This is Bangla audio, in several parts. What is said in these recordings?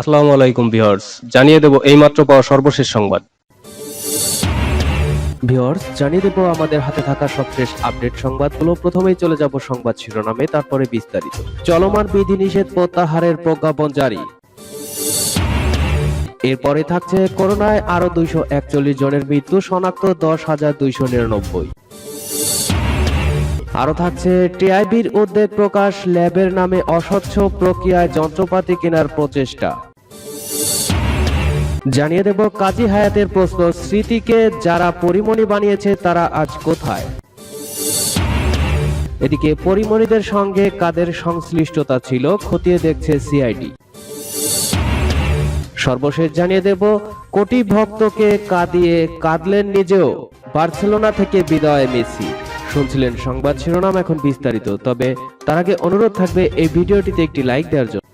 আসসালামু আলাইকুম ভিউয়ার্স, জানিয়ে দেব এইমাত্র পাওয়া সর্বশেষ সংবাদ। ভিউয়ার্স, জানিয়ে দেব আমাদের হাতে থাকা সবশেষ আপডেট সংবাদগুলো। প্রথমেই চলে যাব সংবাদ শিরোনামে, তারপরে বিস্তারিত। চলমান বিধিনিষেধ প্রত্যাহারের প্রজ্ঞাপন জারি। এরপরে থাকছে করোনায় আরও দুইশো একচল্লিশ জনের মৃত্যু, শনাক্ত দশ হাজার দুইশো নিরানব্বই। আরও থাকছে টিআইবির উদ্বেগ প্রকাশ ল্যাবের নামে অস্বচ্ছ প্রক্রিয়ায় যন্ত্রপাতি কেনার প্রচেষ্টা। জানিয়ে দেব কাজী হায়াতের প্রশ্ন, স্মৃতিকে যারা পরিমণি বানিয়েছে তারা আজ কোথায়? এদিকে পরিমণিদের সঙ্গে কাদের সংশ্লিষ্টতা ছিল খতিয়ে দেখছে সিআইডি। সর্বশেষ জানিয়ে দেব, কোটি ভক্তকে কাঁদিয়ে কাঁদলেন নিজেও, বার্সেলোনা থেকে বিদায় মেসি। শুনছিলেন সংবাদ শিরোনাম এখন বিস্তারিত, তবে তার আগে অনুরোধ থাকবে এই ভিডিওটিতে একটি লাইক দেওয়ার জন্য।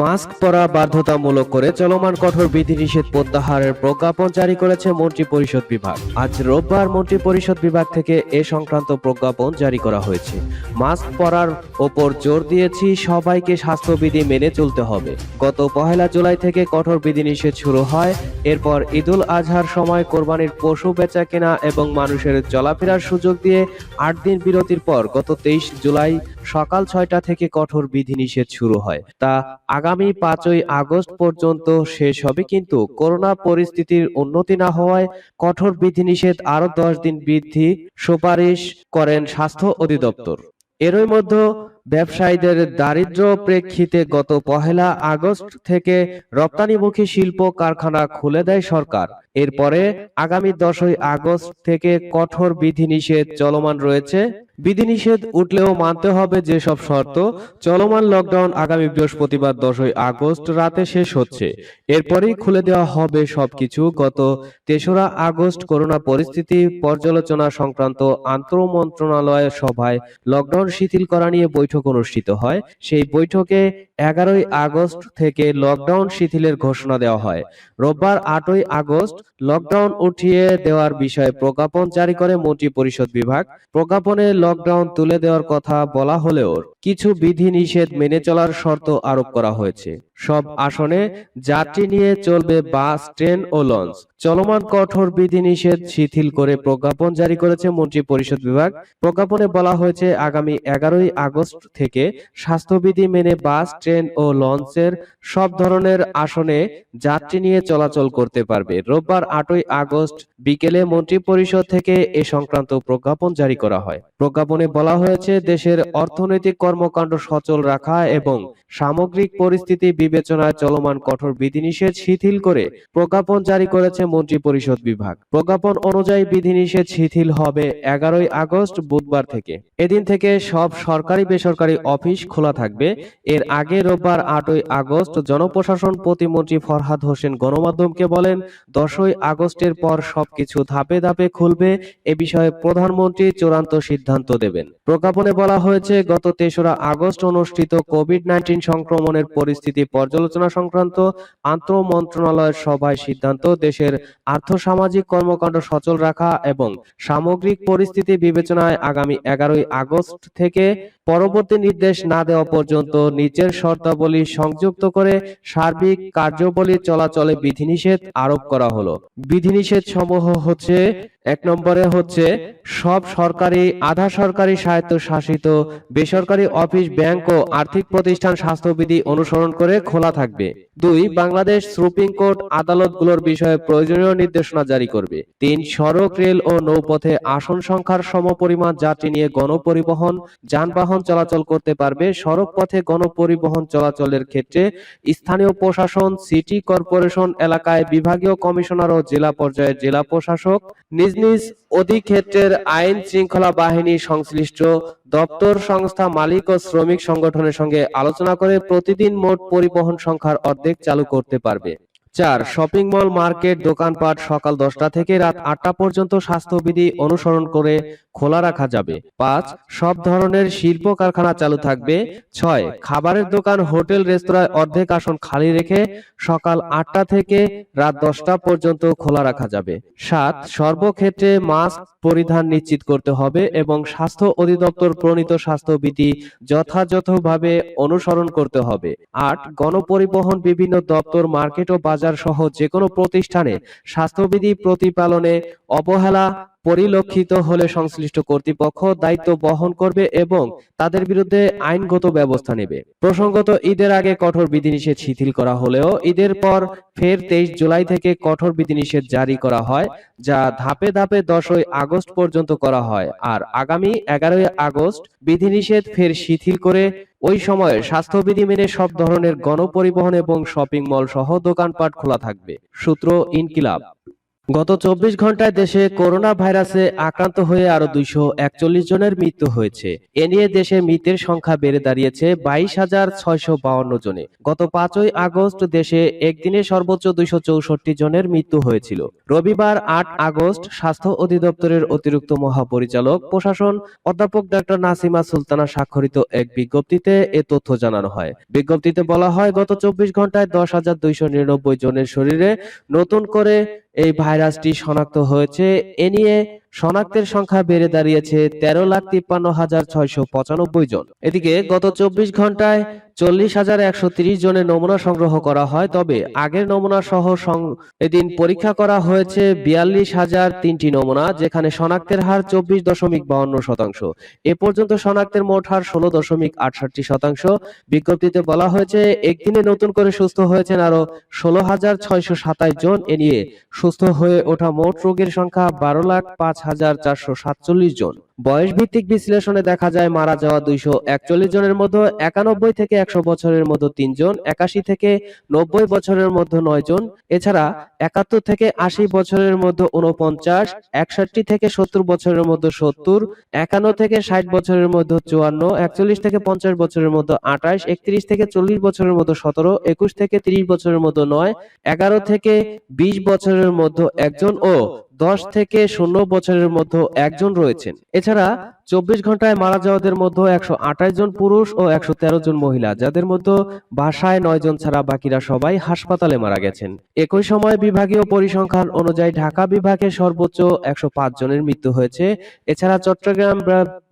মাস্ক পরা বাধ্যতামূলক করে চলমান কঠোর বিধিনিষেধ প্রত্যাহারের প্রজ্ঞাপন জারি করেছে মন্ত্রী পরিষদ বিভাগ। আজ রোববার মন্ত্রী পরিষদ বিভাগ থেকে এ সংক্রান্ত প্রজ্ঞাপন জারি করা হয়েছে। মাস্ক পরার ওপর জোর দিয়েছি, সবাইকে স্বাস্থ্যবিধি মেনে চলতে হবে। গত পহেলা জুলাই থেকে কঠোর বিধিনিষেধ শুরু হয়। এরপর ঈদুল আজহার সময় কোরবানির পশু বেচা কেনা এবং মানুষের চলাফেরার সুযোগ দিয়ে আট দিন বিরতির পর গত তেইশ জুলাই সকাল ছয়টা থেকে কঠোর বিধিনিষেধ শুরু হয়। তা আগামী পাঁচই আগস্ট পর্যন্ত শেষ হবে, কিন্তু করোনা পরিস্থিতির উন্নতি না হওয়ায় কঠোর বিধিনিষেধ আরও দশ দিন বৃদ্ধি সুপারিশ করেন স্বাস্থ্য অধিদপ্তর। এরই মধ্যে ব্যবসায়ীদের দারিদ্র প্রেক্ষিতে গত পহেলা আগস্ট থেকে রপ্তানিমুখী শিল্প কারখানা খুলে দেয় সরকার। এরপরে আগামী দশই আগস্ট থেকে কঠোর বিধিনিষেধ চলমান রয়েছে। বিধিনিষেধ উঠলেও মানতে হবে যেসব শর্ত চলমান লকডাউন আগামী বৃহস্পতিবার দশই আগস্ট রাতে শেষ হচ্ছে। এরপরেই খুলে দেওয়া হবে সবকিছু। গত তেসরা আগস্ট করোনা পরিস্থিতি পর্যালোচনা সংক্রান্ত আন্তঃমন্ত্রণালয় সভায় লকডাউন শিথিল করা নিয়ে বৈঠক অনুষ্ঠিত হয়। সেই বৈঠকে এগারোই আগস্ট থেকে লকডাউন শিথিলের ঘোষণা দেওয়া হয়। রোববার আটই আগস্ট লকডাউন উঠিয়ে দেওয়ার বিষয়ে প্রজ্ঞাপন জারি করে মন্ত্রী পরিষদ বিভাগ। প্রজ্ঞাপনে লকডাউন তুলে দেওয়ার কথা বলা হলেও কিছু বিধি নিষেধ মেনে চলার শর্ত আরোপ করা হয়েছে। সব আসনে যাত্রী নিয়ে চলবে বাস ট্রেন ও লঞ্চ। চলমান কঠোর বিধিনিষেধ শিথিল করে প্রজ্ঞাপন জারি করেছে মন্ত্রী পরিষদ বিভাগ। প্রজ্ঞাপনে বলা হয়েছে আগামী এগারোই আগস্ট থেকে স্বাস্থ্যবিধি মেনে বাস ট্রেন ও লঞ্চের সব ধরনের আসনে যাত্রী নিয়ে চলাচল করতে পারবে। রোববার আটই আগস্ট বিকেলে মন্ত্রী পরিষদ থেকে এ সংক্রান্ত প্রজ্ঞাপন জারি করা হয়। প্রজ্ঞাপনে বলা হয়েছে দেশের অর্থনৈতিক কর্মকাণ্ড সচল রাখা এবং সামগ্রিক পরিস্থিতি বিবেচনায় চলমান কঠোর বিধিনিষেধ শিথিল করে প্রজ্ঞাপন জারি করেছে মন্ত্রী পরিষদ বিভাগ। প্রজ্ঞাপন অনুযায়ী বিধিনিষেধ শিথিল হবে এগারোই আগস্ট বুধবার থেকে। এদিন থেকে সব সরকারি বেসরকারি অফিস খোলা থাকবে। এর আগে রোববার আটই আগস্ট জনপ্রশাসন প্রতিমন্ত্রী ফরহাদ হোসেন গণমাধ্যমকে বলেন, দশই আগস্টের পর সবকিছু ধাপে ধাপে খুলবে। এ বিষয়ে প্রধানমন্ত্রী চূড়ান্ত সিদ্ধান্ত দেবেন। প্রজ্ঞাপনে বলা হয়েছে, গত তেসরা আগস্ট অনুষ্ঠিত কোভিড নাইন্টিন সংক্রমণের পরিস্থিতি পর্যালোচনা সংক্রান্ত আন্তঃ মন্ত্রণালয়ের সভায় সিদ্ধান্ত, দেশের আর্থসামাজিক কর্মকাণ্ড সচল রাখা এবং সামগ্রিক পরিস্থিতি বিবেচনায় আগামী এগারোই আগস্ট থেকে পরবর্তী নির্দেশ না দেওয়া পর্যন্ত নিচের শর্তাবলী সংযুক্ত করে সার্বিক কার্যবলী চলাচলে বিধিনিষেধ আরোপ করা হলো। বিধিনিষেধ সমূহ হচ্ছে, এক নম্বরে হচ্ছে সব সরকারি, আধা সরকারি স্বায়ত্তশাসিত, বেসরকারি অফিস, ব্যাংক ও আর্থিক প্রতিষ্ঠান স্বাস্থ্যবিধি অনুসরণ করে খোলা থাকবে। দুই, বাংলাদেশ সুপ্রিম কোর্ট আদালতগুলোর বিষয়ে প্রয়োজনীয় নির্দেশনা জারি করবে। তিন, সড়ক, রেল ও নৌপথে আসন সংখ্যার সমপরিমাণ যাত্রী নিয়ে গণপরিবহন, যানবাহন চলাচল করতে পারবে। সড়ক পথে গণপরিবহন চলাচলের ক্ষেত্রে স্থানীয় প্রশাসন, সিটি কর্পোরেশন এলাকায় বিভাগীয় কমিশনার ও জেলা পর্যায়ের জেলা প্রশাসক নিজ নিজ অধিক্ষেত্রের আইন শৃঙ্খলা বাহিনী সংশ্লিষ্ট দপ্তর, সংস্থা, মালিক ও শ্রমিক সংগঠনের সঙ্গে আলোচনা করে প্রতিদিন মোট পরিবহন সংখ্যার অর্ধেক চালু করতে পারবে। চার শপিং মল মার্কেট দোকানপাট সকাল দশটা থেকে রাত আটটা পর্যন্ত স্বাস্থ্যবিধি অনুসরণ করে খোলা রাখা যাবে। পাঁচ সব ধরনের শিল্প কারখানা চালু থাকবে। ছয় খাবারের দোকান হোটেল রেস্তোরাঁয় অর্ধেক আসন খালি রেখে সকাল আটটা থেকে রাত দশটা পর্যন্ত খোলা রাখা যাবে। সাত সর্বক্ষেত্রে মাস্ক পরিধান নিশ্চিত করতে হবে এবং স্বাস্থ্য অধিদপ্তর প্রণীত স্বাস্থ্যবিধি যথাযথভাবে অনুসরণ করতে হবে। আট গণপরিবহন বিভিন্ন দপ্তর মার্কেট ও বাজার সহ যে কোনো প্রতিষ্ঠানে স্বাস্থ্যবিধি প্রতিপালনে অবহেলা পরিলক্ষিত হলে সংশ্লিষ্ট কর্তৃপক্ষ দায়িত্ব বহন করবে এবং তাদের বিরুদ্ধে আইনগত ব্যবস্থা নেবে। প্রসঙ্গত, ঈদের আগে কঠোর বিধিনিষেধ শিথিল করা হলেও ঈদের পর ফের তেইশ জুলাই থেকে কঠোর বিধিনিষেধ জারি করা হয়, যা ধাপে ধাপে দশই আগস্ট পর্যন্ত করা হয়। আর আগামী এগারোই আগস্ট বিধিনিষেধ ফের শিথিল করে ওই সময়ে স্বাস্থ্যবিধি মেনে সব ধরনের গণপরিবহন এবং শপিং মল সহ দোকানপাট খোলা থাকবে। সূত্র ইনকিলাব। গত চব্বিশ ঘন্টায় দেশে করোনা ভাইরাসে আক্রান্ত হয়ে আরও দুইশো একচল্লিশ জনের মৃত্যু হয়েছে। এ নিয়ে দেশে মৃতের সংখ্যা বেড়ে দাঁড়িয়েছে বাইশ হাজার ছয়শো বাউন্ন জনে। গত পাঁচই আগস্ট দেশে একদিনে সর্বোচ্চ দুইশো চৌষট্টি জনের মৃত্যু হয়েছিল। রবিবার আট আগস্ট স্বাস্থ্য অধিদপ্তরের অতিরিক্ত মহাপরিচালক, প্রশাসন অধ্যাপক ডক্টর নাসিমা সুলতানা স্বাক্ষরিত এক বিজ্ঞপ্তিতে এ তথ্য জানানো হয়। বিজ্ঞপ্তিতে বলা হয়, গত চব্বিশ ঘন্টায় দশ হাজার দুইশো নিরানব্বই জনের শরীরে নতুন করে এই ভাইরাসটি শনাক্ত হয়েছে। এ নিয়ে শনাক্তের সংখ্যা বেড়ে দাঁড়িয়েছে তেরো লাখ তিপ্পান্ন হাজার ছয়শো পঁচানব্বই জন। এদিকে গত চব্বিশ ঘন্টায় চল্লিশ হাজার একশো তিরিশ জনের নমুনা সংগ্রহ করা হয়, তবে আগের নমুনা সহ এদিন পরীক্ষা করা হয়েছে বিয়াল্লিশ হাজার তিনটি নমুনা, যেখানে শনাক্তের হার চব্বিশ দশমিক বাউন্ন শতাংশ। এ পর্যন্ত শনাক্তের মোট হার ষোলো দশমিক আটষট্টি শতাংশ। বিজ্ঞপ্তিতে বলা হয়েছে, একদিনে নতুন করে সুস্থ হয়েছেন আরও ষোলো হাজার ছয়শো সাতাইশ জন। এ নিয়ে সুস্থ হয়ে ওঠা মোট রোগীর সংখ্যা বারো লাখ পাঁচ হাজার চারশো সাতচল্লিশ জন। বয়স ভিত্তিক বিশ্লেষণে দেখা যায় মারা যাওয়া দুইশো একচল্লিশ জনের মধ্যে একানব্বই থেকে একশো বছরের মধ্যে তিনজন একাশি থেকে নব্বই বছরের মধ্যে নয় জন। এছাড়া একাত্তর থেকে আশি বছরের মধ্যে উনপঞ্চাশ একষট্টি থেকে সত্তর বছরের মধ্যে সত্তর, একান্ন থেকে ষাট বছরের মধ্যে চুয়ান্ন, একচল্লিশ থেকে পঞ্চাশ বছরের মধ্যে আঠাশ, একত্রিশ থেকে চল্লিশ বছরের মধ্যে সতেরো, একুশ থেকে তিরিশ বছরের মধ্যে নয়, এগারো থেকে বিশ বছরের মধ্যে একজন ও দশ থেকে ষোলো বছরের মধ্যে একজন রয়েছেন। এছাড়া চব্বিশ ঘন্টায় মারা যাওয়াদের মধ্যে একশো আঠাশ জন পুরুষ ও একশো তেরো জন মহিলা, যাদের মধ্যে বাসায় নয় জন ছাড়া বাকিরা সবাই হাসপাতালে মারা গেছেন। একই সময় বিভাগীয় পরিসংখ্যান অনুযায়ী ঢাকা বিভাগে সর্বোচ্চ একশো পাঁচ জনের মৃত্যু হয়েছে। এছাড়া চট্টগ্রাম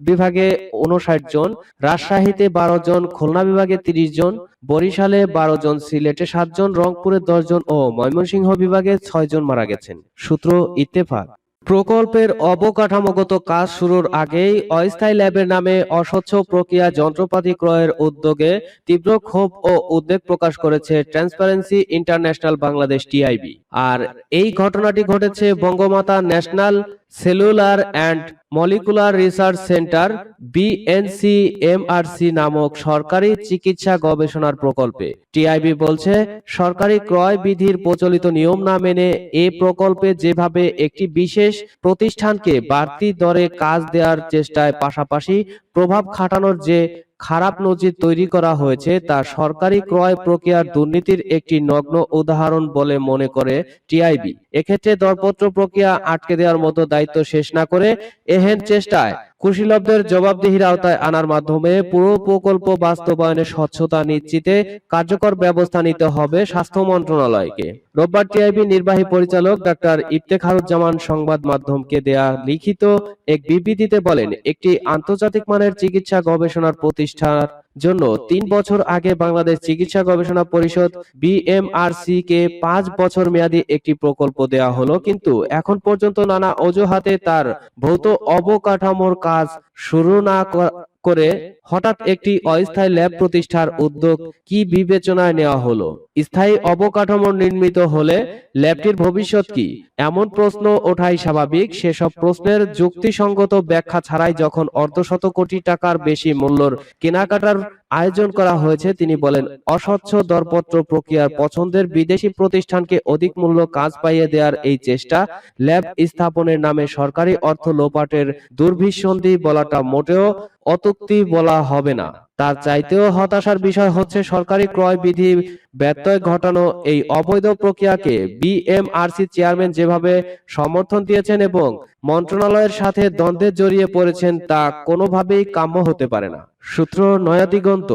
বিভাগে উনষাট জন, রাজশাহীতে বারো জন, খুলনা বিভাগে তিরিশ জন, বরিশালে বারো জন, সিলেটে সাতজন রংপুরে দশ জন ও ময়মনসিংহ বিভাগে ছয় জন মারা গেছেন। সূত্র ইত্তেফাক। প্রকল্পের অবকাঠামোগত কাজ শুরুর আগেই অস্থায়ী ল্যাবের নামে অস্বচ্ছ প্রক্রিয়া যন্ত্রপাতি ক্রয়ের উদ্যোগে তীব্র ক্ষোভ ও উদ্বেগ প্রকাশ করেছে ট্রান্সপারেন্সি ইন্টারন্যাশনাল বাংলাদেশ টিআইবি। আর এই ঘটনাটি ঘটেছে Bangamata national cellular and molecular research centre BNCMRC নামক সরকারি চিকিৎসা গবেষণার প্রকল্পে। টিআইবি বলছে, সরকারি ক্রয় বিধির প্রচলিত নিয়ম না মেনে এ প্রকল্পে যেভাবে একটি বিশেষ প্রতিষ্ঠানকে বাড়তি দরে কাজ দেওয়ার চেষ্টায় পাশাপাশি প্রভাব খাটানোর যে খারাপ নজির তৈরি করা হয়েছে, তা সরকারি ক্রয় প্রক্রিয়ার দুর্নীতির একটি নগ্ন উদাহরণ বলে মনে করে টিআইবি। এক্ষেত্রে দরপত্র প্রক্রিয়া আটকে দেওয়ার মতো দায়িত্ব শেষ না করে এহেন চেষ্টায় কুশীলবদের জবাবদিহির আওতায় আনার মাধ্যমে পুরো প্রকল্প বাস্তবায়নে স্বচ্ছতা নিশ্চিতে কার্যকর ব্যবস্থা নিতে হবে স্বাস্থ্য মন্ত্রণালয়কে। রোববার টিআইবি নির্বাহী পরিচালক ডাক্তার ইফতেখারুজ্জামান সংবাদ মাধ্যমকে দেয়া লিখিত এক বিবৃতিতে বলেন, একটি আন্তর্জাতিক মানের চিকিৎসা গবেষণার প্রতিষ্ঠার জন্য তিন বছর আগে বাংলাদেশ চিকিৎসা গবেষণা পরিষদ বিএমআরসি কে পাঁচ বছর মেয়াদী একটি প্রকল্প দেয়া হলো কিন্তু এখন পর্যন্ত নানা অজুহাতে তার ভৌত অবকাঠামোর কাজ শুরু না করে হঠাৎ একটি অস্থায়ী ল্যাব প্রতিষ্ঠার উদ্যোগ কি বিবেচনায় নেওয়া হলো? স্থায়ী অবকাঠামো নির্মিত হলে ল্যাবটির ভবিষ্যৎ কি? এমন প্রশ্ন ওঠাই স্বাভাবিক। সেসব প্রশ্নের যুক্তিসঙ্গত ব্যাখ্যা ছাড়াই যখন অর্ধশত কোটি টাকার বেশি মূল্যর কেনাকাটার আয়োজন করা হয়েছে। তিনি বলেন, অস্বচ্ছ দরপত্র প্রক্রিয়ার পছন্দের বিদেশি প্রতিষ্ঠানকে অধিক মূল্য কাজ পাইয়ে দেওয়ার এই চেষ্টা ল্যাব স্থাপনের নামে সরকারি অর্থ লোপাটের দুর্ভিসন্ধি বলাটা মোটেও অতুক্তি বলা হবে না। তার চাইতেও হতাশার বিষয় হচ্ছে সরকারি ক্রয় বিধি ব্যত্যয় ঘটানো এই অবৈধ প্রক্রিয়াকে বিএমআরসি চেয়ারম্যান যেভাবে সমর্থন দিয়েছেন এবং মন্ত্রণালয়ের সাথে দ্বন্দ্বে জড়িয়ে পড়েছেন তা কোনোভাবেই কাম্য হতে পারে না। সূত্র নয়াদিগন্ত।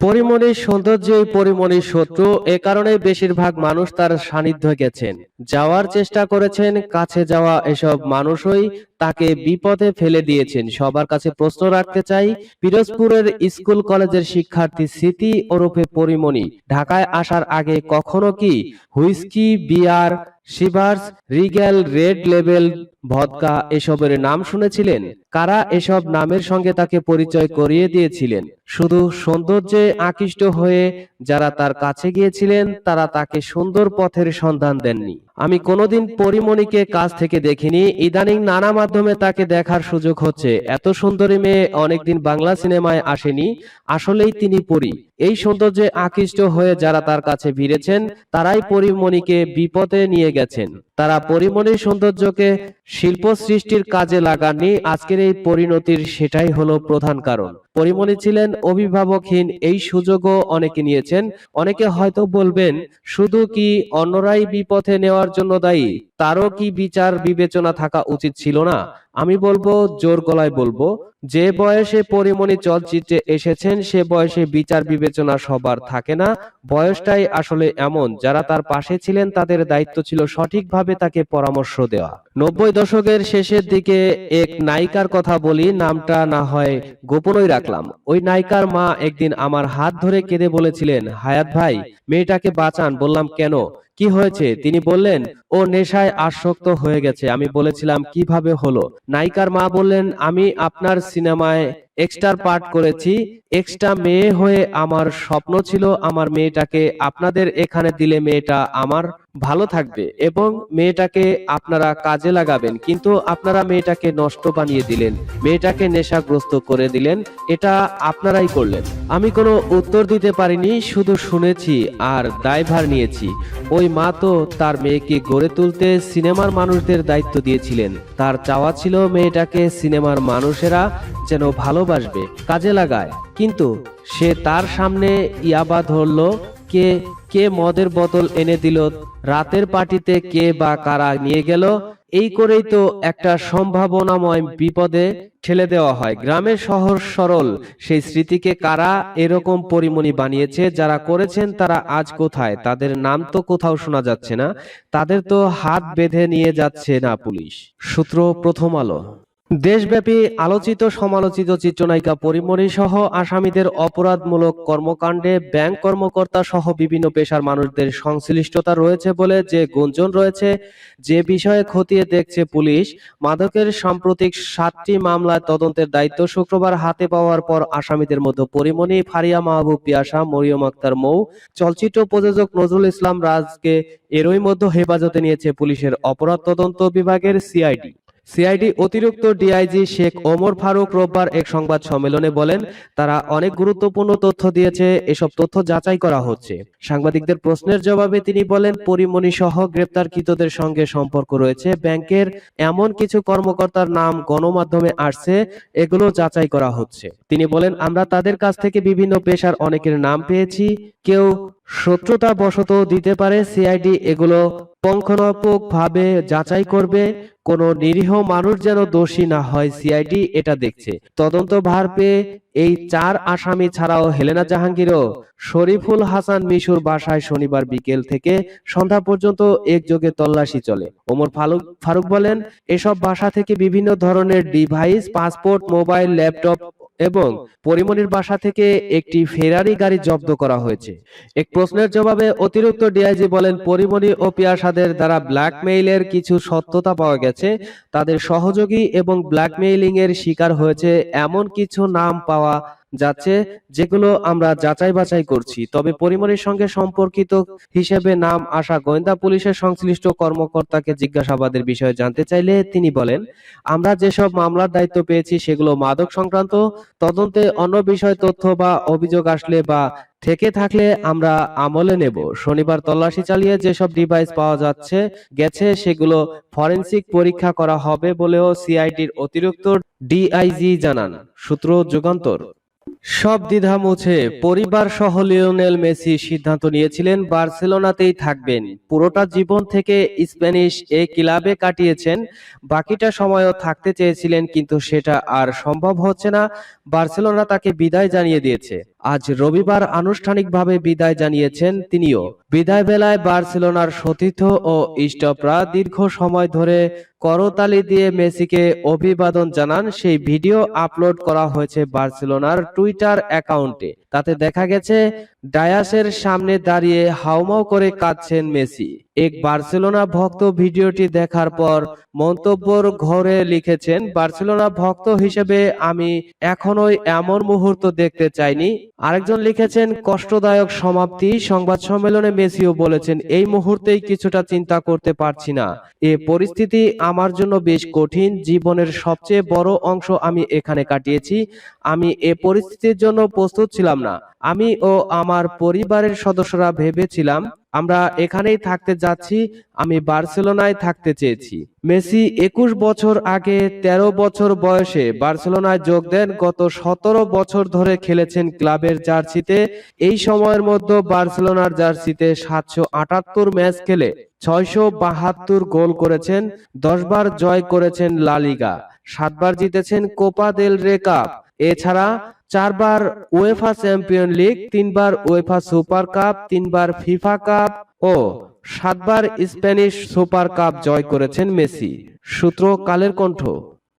পরিমণির সৌন্দর্যই পরিমণির শত্রু এ কারণে বেশিরভাগ মানুষ তার সান্নিধ্যে গেছেন। যাওয়ার চেষ্টা করেছেন, কাছে যাওয়া এসব মানুষই তাকে বিপদে ফেলে দিয়েছেন। সবার কাছে প্রশ্ন রাখতে চাই, পিরোজপুরের স্কুল কলেজের শিক্ষার্থী স্মৃতি ওরফে পরিমণি ঢাকায় আসার আগে কখনো কি হুইস্কি, বিয়ার, শিভার্স, রিগেল, রেড লেবেল ভদকা এসবের নাম শুনেছিলেন? কারা এসব নামের সঙ্গে তাকে পরিচয় করিয়ে দিয়েছিলেন? শুধু সৌন্দর্যে আকৃষ্ট হয়ে যারা তার কাছে গিয়েছিলেন তারা তাকে সুন্দর পথের সন্ধান দেননি। আমি কোনোদিন পরিমণিকে কাছ থেকে দেখিনি। ইদানিং নানা মাধ্যমে তাকে দেখার সুযোগ হচ্ছে। এত সুন্দরী মেয়ে অনেকদিন বাংলা সিনেমায় আসেনি। আসলেই তিনি পরি। এই সৌন্দর্যে আকৃষ্ট হয়ে যারা তার কাছে ভিড়েছেন তারাই পরিমণিকে বিপদে নিয়ে গেছেন তারা পরিমণির সৌন্দর্যকে শিল্প সৃষ্টির কাজে লাগাননি। আজকের এই পরিণতির সেটাই হলো প্রধান কারণ। পরিমণি ছিলেন অভিভাবকহীন, এই সুযোগও অনেকে নিয়েছেন। অনেকে হয়তো বলবেন, শুধু কি অন্যরাই বিপথে নেওয়ার জন্য দায়ী? তারও কি বিচার বিবেচনা থাকা উচিত ছিল না? আমি বলব, জোর গলায় বলব, যে বয়সে পরিমণি চলচ্চিত্রে এসেছেন, সে বয়সে বিচার বিবেচনা সবার থাকে না। বয়সটাই আসলে এমন, যারা তার পাশে ছিলেন, তাদের দায়িত্ব ছিল সঠিকভাবে তাকে পরামর্শ দেওয়া। নব্বই দশকের শেষের দিকে এক নায়িকার কথা বলি, নামটা না হয় গোপনই রাখলাম। ওই নায়িকার মা একদিন আমার হাত ধরে কেঁদে বলেছিলেন, হায়াত ভাই, মেয়েটাকে বাঁচান। বললাম, কেন? কি হয়েছে? তিনি বললেন, ও নেশায় আসক্ত হয়ে গেছে। আমি বলেছিলাম, কীভাবে হলো? নায়িকার মা বললেন, আমি আপনার সিনেমায় এক্সট্রার পার্ট করেছি এক্সট্রা মেয়ে হয়ে আমার স্বপ্ন ছিল আমার মেয়েটাকে আপনাদের এখানে দিলে মেয়েটা আমার ভালো থাকবে এবং মেয়েটাকে আপনারা কাজে লাগাবেন। কিন্তু আপনারা মেয়েটাকে নষ্ট বানিয়ে দিলেন মেয়েটাকে নেশাগ্রস্ত করে দিলেন এটা আপনারাই করলেন। আমি কোনো উত্তর দিতে পারিনি শুধু শুনেছি আর দায়ভার নিয়েছি। ওই মা তো তার মেয়েকে গড়ে তুলতে সিনেমার মানুষদের দায়িত্ব দিয়েছিলেন। তার চাওয়া ছিল মেয়েটাকে সিনেমার মানুষেরা যেন ভালোবাসবে, কাজে লাগায়। কিন্তু সে তার সামনে ইয়াবা ধরলো, কে কে মদের বোতল এনে দিল, রাতের পার্টিতে কে বা কারা নিয়ে গেল, এই করেই তো একটা সম্ভাবনাময় বিপদে ঠেলে দেওয়া হয়। গ্রামের শহর সরল, সেই স্মৃতিকে কারা এরকম পরিমণি বানিয়েছে, যারা করেছেন তারা আজ কোথায়? তাদের নাম তো কোথাও শোনা যাচ্ছে না, তাদের তো হাত বেঁধে নিয়ে যাচ্ছে না পুলিশ। সূত্র প্রথম আলো। দেশব্যাপী আলোচিত সমালোচিত চিত্রনায়িকা পরিমণি সহ আসামিদের অপরাধমূলক কর্মকাণ্ডে ব্যাংক কর্মকর্তা সহ বিভিন্ন পেশার মানুষদের সংশ্লিষ্টতা রয়েছে বলে যে গুঞ্জন রয়েছে, যে বিষয়ে খতিয়ে দেখছে পুলিশ, মাদকের সাম্প্রতিক সাতটি মামলায় তদন্তের দায়িত্ব শুক্রবার হাতে পাওয়ার পর আসামিদের মধ্যে পরিমণি, ফারিয়া মাহবুব, পিয়াসা, মরিয়ম আক্তার, মৌ, চলচ্চিত্র প্রযোজক নজরুল ইসলাম রাজকে এরই মধ্যে হেফাজতে নিয়েছে পুলিশের অপরাধ তদন্ত বিভাগের সিআইডি। সিআইডি অতিরিক্ত ডিআইজি শেখ ওমর ফারুক রোববার এক সংবাদ সম্মেলনে বলেন, তারা অনেক গুরুত্বপূর্ণ তথ্য দিয়েছে, এসব তথ্য যাচাই করা হচ্ছে। সাংবাদিকদের প্রশ্নের জবাবে তিনি বলেন পরিমণি সহ গ্রেপ্তারকৃতদের সঙ্গে সম্পর্ক রয়েছে, ব্যাংকের এমন কিছু কর্মকর্তার নাম গণমাধ্যমে আসছে, এগুলো যাচাই করা হচ্ছে। তিনি বলেন, আমরা তাদের কাছ থেকে বিভিন্ন পেশার অনেকের নাম পেয়েছি, কেউ শত্রুতা বশত দিতে পারে সিআইডি এগুলো ভাবে যাচাই করবে। কোন নিরীহ মানুষ যেন দোষী না হয় সিআইডি এটা দেখছে। তদন্ত ভার পেয়ে এই চার আসামি ছাড়াও হেলেনা জাহাঙ্গীরও শরীফুল হাসান মিশুর বাসায় শনিবার বিকেল থেকে সন্ধ্যা পর্যন্ত একযোগে তল্লাশি চলে। ওমর ফারুক ফারুক বলেন, এসব বাসা থেকে বিভিন্ন ধরনের ডিভাইস, পাসপোর্ট, মোবাইল, ল্যাপটপ এবং পরিমনির বাসা থেকে একটি ফেরারি গাড়ি জব্দ করা হয়েছে। এক প্রশ্নের জবাবে অতিরিক্ত ডিআইজি বলেন পরিমনি ও পিয়াসাদের দ্বারা ব্ল্যাকমেইলের কিছু সত্যতা পাওয়া গেছে। তাদের সহযোগী এবং ব্ল্যাকমেইলিং এর শিকার হয়েছে এমন কিছু নাম পাওয়া যাচ্ছে, যেগুলো আমরা যাচাই বাছাই করছি। তবে পরিমণির সঙ্গে সম্পর্কিত হিসেবে নাম আসা গোয়েন্দা পুলিশের সংশ্লিষ্ট কর্মকর্তাকে জিজ্ঞাসাবাদের বিষয়ে জানতে চাইলে তিনি বলেন, আমরা যেসব মামলার দায়িত্ব পেয়েছি সেগুলো মাদক সংক্রান্ত, তদন্তে অন্য বিষয় তথ্য বা অভিযোগ আসলে বা থেকে থাকলে আমরা আমলে নেব। শনিবার তল্লাশি চালিয়ে যেসব ডিভাইস পাওয়া যাচ্ছে, গেছে, সেগুলো ফরেনসিক পরীক্ষা করা হবে বলেও সিআইডির অতিরিক্ত ডিআইজি জানান। সূত্র যুগান্তর। সব দ্বিধা মুছে পরিবার সহ লিওনেল মেসি সিদ্ধান্ত নিয়েছিলেন বার্সেলোনাতেই থাকবেন। পুরোটা জীবন থেকে স্প্যানিশ এ ক্লাবে কাটিয়েছেন। বাকিটা সময়ও থাকতে চেয়েছিলেন, কিন্তু সেটা আর সম্ভব হচ্ছে না। বার্সেলোনা তাকে বিদায় জানিয়ে দিয়েছে। আজ রবিবার আনুষ্ঠানিকভাবে বিদায় জানিয়েছেন তিনিও। বিদায় বেলায় বার্সেলোনার সতীর্থ ও ইস্টপরা দীর্ঘ সময় ধরে করতালি দিয়ে মেসিকে অভিবাদন জানান। সেই ভিডিও আপলোড করা হয়েছে বার্সেলোনার টুইটার অ্যাকাউন্টে। তাতে দেখা গেছে ডায়াসের সামনে দাঁড়িয়ে হাউমাউ করে কাঁদছেন মেসি। এক বার্সেলোনা ভক্ত ভিডিওটি দেখার পর মন্তব্যর ঘরে লিখেছেন বার্সেলোনা ভক্ত হিসেবে আমি এখনোই এমন মুহূর্ত দেখতে চাইনি। আরেকজন লিখেছেন কষ্টদায়ক সমাপ্তি। সংবাদ সম্মেলনে মেসিও বলেছেন এই মুহূর্তেই কিছুটা চিন্তা করতে পারছি না। এ পরিস্থিতি আমার জন্য বেশ কঠিন। জীবনের সবচেয়ে বড় অংশ আমি এখানে কাটিয়েছি। আমি এ পরিস্থিতির জন্য প্রস্তুত ছিলাম না আমি ও আমার পরিবারের সদস্যরা ভেবেছিলাম, আমরা এখানেই থাকতে যাচ্ছি, আমি বার্সেলোনায় থাকতে চেয়েছি। মেসি একুশ বছর আগে ১৩ বছর বয়সে বার্সেলোনায় যোগ দেন, গত সতেরো বছর ধরে খেলেছেন ক্লাবের জার্সিতে। এই সময়ের মধ্যে বার্সেলোনার জার্সিতে সাতশো আটাত্তর ম্যাচ খেলে ছয়শো বাহাত্তর গোল করেছেন দশবার জয় করেছেন লালিগা সাতবার জিতেছেন কোপা দেল রে কাপ। এছাড়া চারবার ওয়েফা চ্যাম্পিয়ন লিগ তিনবার ওয়েফা সুপার কাপ তিনবার ফিফা কাপ ও সাতবার স্প্যানিশ সুপার কাপ জয় করেছেন মেসি। সূত্র কালের কণ্ঠ।